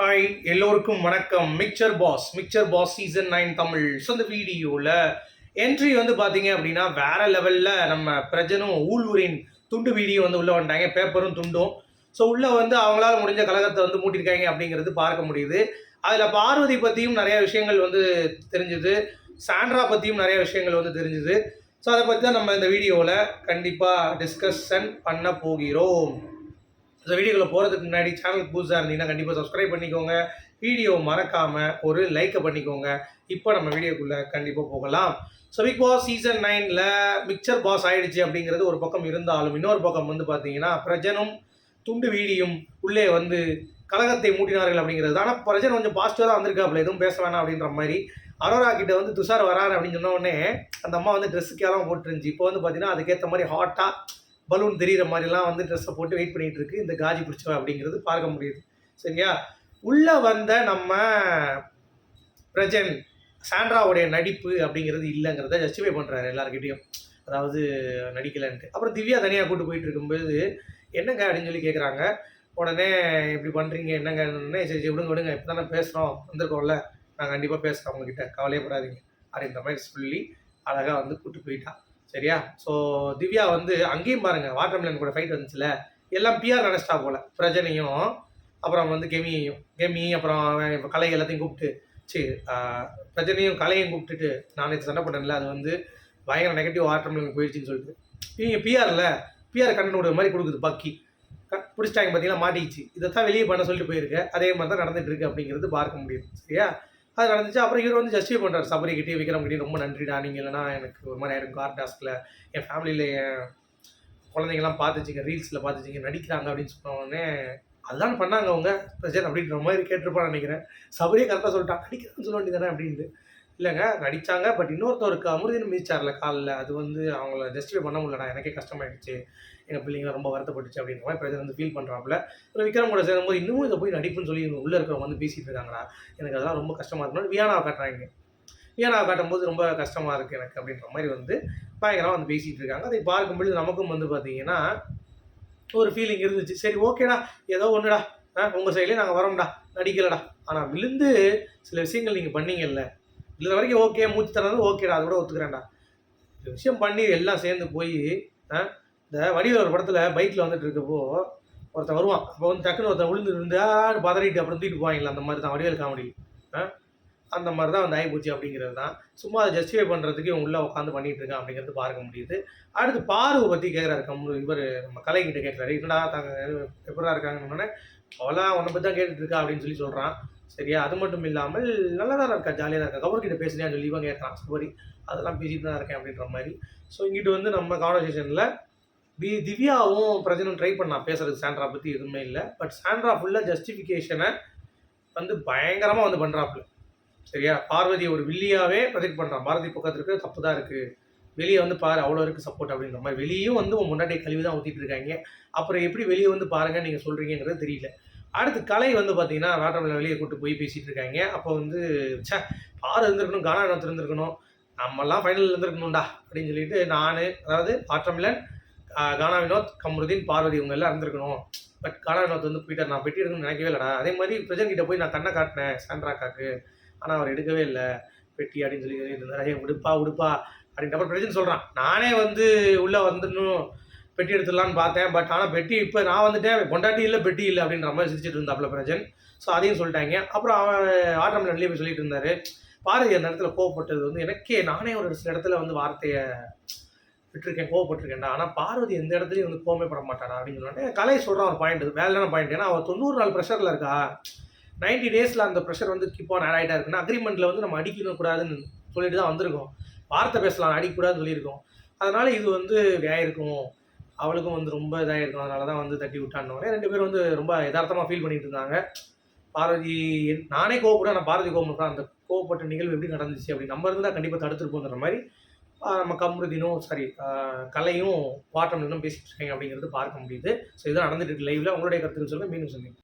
Hi எல்லோருக்கும் வணக்கம். Mixer boss. Mixer boss season nine Tamil. So இந்த வீடியோவில் என்ட்ரி வந்து பார்த்தீங்க அப்படின்னா வேற லெவலில் நம்ம பிரஜனும் ஊழூரின் துண்டு வீடியோ வந்து உள்ளே வந்துட்டாங்க. பேப்பரும் துண்டும். ஸோ உள்ளே வந்து அவங்களால முடிஞ்ச கழகத்தை வந்து மூட்டிருக்காங்க அப்படிங்கிறது பார்க்க முடியுது. அதில் பார்வதி பற்றியும் நிறைய விஷயங்கள் வந்து தெரிஞ்சுது. சாண்ட்ரா பற்றியும் நிறைய விஷயங்கள் வந்து தெரிஞ்சுது. ஸோ அதை பற்றி தான் நம்ம இந்த வீடியோவில் கண்டிப்பாக டிஸ்கஷன் பண்ண போகிறோம். இந்த வீடியோவில் போகிறதுக்கு முன்னாடி சேனலுக்கு புதுசாக இருந்தீங்கன்னா கண்டிப்பாக சப்ஸ்கிரைப் பண்ணிக்கோங்க. வீடியோ மறக்காமல் ஒரு லைக்கை பண்ணிக்கோங்க. இப்போ நம்ம வீடியோக்குள்ளே கண்டிப்பாக போகலாம். ஸோ பிக் பாஸ் சீசன் நைனில் மிக்சர் பாஸ் ஆகிடுச்சு அப்படிங்கிறது ஒரு பக்கம் இருந்தாலும் இன்னொரு பக்கம் வந்து பார்த்தீங்கன்னா பிரஜனும் துண்டு வீடியும் உள்ளே வந்து கழகத்தை மூட்டினார்கள் அப்படிங்கிறது. ஆனால் பிரஜன் கொஞ்சம் பாசிட்டிவாக தான் வந்திருக்காப்புல. எதுவும் பேச வேணாம் அப்படின்ற மாதிரி. அரோரா கிட்ட வந்து துஷார் வராரு அப்படின்னு சொன்ன உடனே அந்த அம்மா வந்து ட்ரெஸ்ஸுக்கெல்லாம் போட்டுருந்துச்சு. இப்போ வந்து பார்த்தீங்கன்னா அதுக்கேற்ற மாதிரி ஹாட்டாக பலூன் தெரியிற மாதிரிலாம் வந்து ட்ரெஸ்ஸை போட்டு வெயிட் பண்ணிகிட்டு இருக்கு. இந்த காஜி பிடிச்சவ அப்படிங்கிறது பார்க்க முடியுது. சரியா உள்ளே வந்த நம்ம பிரஜன் சாண்ட்ராவுடைய நடிப்பு அப்படிங்கிறது இல்லைங்கிறத ஜஸ்டிஃபை பண்ணுறாரு எல்லாருக்கிட்டையும் அதாவது நடிக்கலன்ட்டு. அப்புறம் திவ்யா தனியாக கூட்டு போயிட்டு இருக்கும்போது என்னங்க? அப்படின்னு சொல்லி கேட்குறாங்க உடனே இப்படி பண்ணுறீங்க என்னங்கன்னு சரி சரி விடுங்க விடுங்க. இப்போ தானே பேசுகிறோம் வந்திருக்கோம்ல. நான் கண்டிப்பாக பேசுகிறேன் உங்ககிட்ட கவலையப்படாதீங்க அப்படின்ற மாதிரி சொல்லி அழகாக வந்து கூப்பிட்டு போயிட்டான் சரியா? ஸோ திவ்யா வந்து அங்கேயும் பாருங்கள் வாட்டர்மெலன் கூட ஃபைட் வந்துச்சுல. எல்லாம் பிஆர் நினச்சிட்டா போல. பிரஜனையும் அப்புறம் வந்து கெமியையும். கெமி அப்புறம் கலை எல்லாத்தையும் கூப்பிட்டு சரி பிரஜனையும் கலையும் கூப்பிட்டுட்டு நான் இது சண்டை பண்ணல அது வந்து பயங்கர நெகட்டிவ் வாட்டர்மெலன் போயிடுச்சுன்னு சொல்லிட்டு. இவங்க பிஆரில் பிஆர் கண்ணன் விடுற மாதிரி கொடுக்குது பக்கி. க பிடிச்சிட்டாங்க பார்த்தீங்கன்னா மாட்டிக்கிச்சு. இதை தான் வெளியே பண்ண சொல்லிட்டு போயிருக்கேன் அதே மாதிரி தான் நடந்துகிட்டு இருக்கு அப்படிங்கிறது பார்க்க முடியுது சரியா? அது நடந்துச்சு. அப்புறம் இவர் வந்து ஜஸ்டிஃபை பண்ணுறாரு சபரிக்கிட்டே விக்ரம் கிட்டே ரொம்ப நன்றிடா. நீங்கள் இல்லைனா எனக்கு ஒரு மாதிரி ஆயிரும். கார் டாஸ்கில் என் ஃபேமிலியில் என் குழந்தைங்கலாம் பார்த்துச்சிங்க. ரீல்ஸில் பார்த்துச்சிங்க. நடிக்கிறாங்க அப்படின்னு சொன்ன உடனே அதுதான் பண்ணாங்க அவங்க? பிரச்சனை அப்படின்ற மாதிரி கேட்டிருப்பான்னு நினைக்கிறேன். சபரியே கரெக்டாக சொல்லிட்டான் நடிக்கிறேன்னு சொல்ல வேண்டியதானே அப்படின்ட்டு. இல்லைங்க நடித்தாங்க பட் இன்னொருத்தவருக்கு அமிர்தின் மிதிச்சார்ல காலில். அது வந்து அவங்கள ஜஸ்டிஃபை பண்ண முடியலடா. எனக்கே கஷ்டமாயிடுச்சு. எங்கள் பிள்ளைங்க ரொம்ப வருத்தப்பட்டுச்சு அப்படின்ற மாதிரி பிரச்சனை வந்து ஃபீல் பண்ணுறாப்புல அப்புறம் விக்ரம் கூட சேரும்போது இன்னமும் இதை போய் நடிப்புன்னு சொல்லி உள்ளே இருக்கிறவங்க வந்து பேசிகிட்டு இருக்காங்களா? எனக்கு அதெல்லாம் ரொம்ப கஷ்டமாக இருக்கணும் வியானாவை காட்டுறாங்க. வியானாவை காட்டும்போது ரொம்ப கஷ்டமாக இருக்குது எனக்கு அப்படின்ற மாதிரி வந்து பயங்கரமாக வந்து பேசிகிட்டு இருக்காங்க. அதை பார்க்கும்பொழுது நமக்கும் வந்து பார்த்தீங்கன்னா ஒரு ஃபீலிங் இருந்துச்சு. சரி ஓகேடா. ஏதோ ஒன்றுடா ஆ உங்கள் சைட்லேயே நாங்கள் வரோம்டா. நடிக்கலடா. ஆனால் விழுந்து சில விஷயங்கள் நீங்கள் பண்ணீங்கல்ல. இல்லை வரைக்கும் ஓகே மூச்சு தரது ஓகேடா அது கூட ஒத்துக்கிறேன்டா. இந்த விஷயம் பண்ணி எல்லாம் சேர்ந்து போய் ஆ இந்த வடிவேல் ஒரு படத்தில் பைக்கில் வந்துட்டு இருக்கப்போ ஒருத்தன் வருவான். அப்போ வந்து டக்குன்னு ஒருத்தன் விழுந்து இருந்தா பதறிட்டு அப்புறம் தூக்கிட்டு போவாங்களா அந்த மாதிரி தான் வடிவேல் காமெடி அந்த மாதிரி தான் அந்த ஆகிப்போச்சு அப்படிங்கிறது தான் சும்மா அதை ஜஸ்டிஃபை பண்ணுறதுக்கு இவன் உள்ளே உட்காந்து பண்ணிகிட்டு இருக்கான் அப்படிங்கிறது பார்க்க முடியுது. அடுத்து பார்வை பற்றி கேட்குறாரு கம்மு இவர் நம்ம கலைகிட்ட கேட்குறாரு என்னடா தாங்க எப்படா இருக்காங்கன்னு அவளாம் உன்னை பற்றி தான் கேட்டுட்டு இருக்கா? அப்படின்னு சொல்லி சொல்கிறான் சரியா? அது மட்டும் இல்லாமல் நல்லா தான் இருக்கா ஜாலியாக தான் இருக்கா? கவர்கிட்ட பேசுறியான்னு சொல்லி இவன் கேட்குறான் சரி அதெல்லாம் பேசிட்டு தான் இருக்கேன் அப்படின்ற மாதிரி. ஸோ இங்கிட்டு வந்து நம்ம கான்வர்சேஷனில் தி திவ்யாவும் பிரஜனும் ட்ரை பண்ணா பேசுறதுக்கு சாண்ட்ரா பற்றி எதுவுமே இல்லை. பட் சாண்ட்ரா ஃபுல்லாக ஜஸ்டிஃபிகேஷனை வந்து பயங்கரமாக வந்து பண்ணுறாப்புல சரியா? பார்வதியை ஒரு வில்லியாவே ப்ரொஜெக்ட் பண்ணுறான் பாரதி பக்கத்தில் இருக்கிற தப்பு தான் இருக்குது வெளியே வந்து பாரு அவ்வளோ இருக்குது சப்போர்ட் அப்படின்ற மாதிரி. வெளியும் வந்து உன் முன்னாடி கழிவு தான் ஊற்றிட்டு இருக்காங்க. அப்புறம் எப்படி வெளியே வந்து பாருங்க நீங்கள் சொல்கிறீங்கிறது தெரியல. அடுத்து கலை வந்து பார்த்தீங்கன்னா வாட்டர்மெலன் வெளியே கூட்டு போய் பேசிகிட்டு இருக்காங்க. அப்போ வந்து சே பாரு இருந்திருக்கணும் கானா இருந்திருக்கணும். நம்மெல்லாம் ஃபைனல் இருந்திருக்கணும்டா அப்படின்னு சொல்லிட்டு நான் அதாவது வாட்டர்மெலன் கானா வினோத் கம்ருதீன் பார்வதி இவங்க எல்லாம் இருந்திருக்கணும். பட் கானா வினோத் வந்து போயிட்டார் நான் பெட்டி எடுக்கணும்னு நினைக்கவே இல்லைடா. அதே மாதிரி பிரஜன் கிட்ட போய் நான் கண்ணை காட்டினேன் சாண்ட்ராக்காக்கு ஆனால் அவர் எடுக்கவே இல்லை. பெட்டி அப்படின்னு சொல்லி இருந்தார். உடுப்பா உடுப்பா அப்படின்ற அப்புறம் பிரஜன் சொல்கிறான் நானே வந்து உள்ளே வந்துடணும். பெட்டி எடுத்துடலான்னு பார்த்தேன். பட் ஆனால் பெட்டி இப்போ நான் வந்துட்டேன். கொண்டாட்டி இல்லை பெட்டி இல்லை அப்படின்ற மாதிரி சிரிச்சிட்டு இருந்தாப்புல பிரஜன். ஸோ அதையும் சொல்லிட்டாங்க. அப்புறம் அவன் ஆட்டம் நன்றியே போய் சொல்லிட்டு இருந்தார். பாரதி அந்த இடத்துல கோவப்பட்டது வந்து எனக்கே நானே ஒரு சில இடத்துல வந்து வார்த்தையை விட்டுருக்கேன் கோவப்பட்டிருக்கேன்டா. ஆனால் பார்வதி எந்த இடத்துலையும் வந்து கோவமே பட மாட்டாடா அப்படின்னு சொன்னோடனே கலை சொல்கிறான் ஒரு பாயிண்ட் வேலையான பாயிண்ட் ஏன்னா அவள் தொண்ணூறு நாள் ப்ரெஷரில் இருக்கா. நைன்டி டேஸில் அந்த ப்ரெஷர் வந்து கீப் ஆன் ஆட் ஆகிட்டா இருக்குன்னா அக்ரிமெண்ட்டில் வந்து நம்ம அடிக்கணும் கூடாதுன்னு சொல்லிட்டு தான் வந்திருக்கோம். வார்த்தை பேசலாம் அடிக்கக்கூடாதுன்னு சொல்லியிருக்கோம். அதனால் இது வந்து இருக்கும் அவளுக்கும் வந்து ரொம்ப இதாக இருக்கும் அதனால தான் வந்து தட்டி விட்டான்னோடனே ரெண்டு பேரும் வந்து ரொம்ப யதார்த்தமாக ஃபீல் பண்ணிகிட்டு இருந்தாங்க. பார்வதி நானே கோவப்பட நான் பாரதி கோவப்படுறேன் அந்த கோவப்பட்ட நிகழ்வு எப்படி நடந்துச்சு அப்படி நம்ம இருந்தால் கண்டிப்பாக தடுத்துருப்போங்கிற மாதிரி நம்ம கமருதினும் சாரி கலையும் வாட்டம்னும் பேசிட்டு இருக்காங்க அப்படிங்கிறது பார்க்க முடியுது. ஸோ இதுதான் நடந்துட்டு இருக்கு லைவ்ல உங்களுடைய கருத்துக்கள் சொல்ல மீண்டும் சொன்னீங்க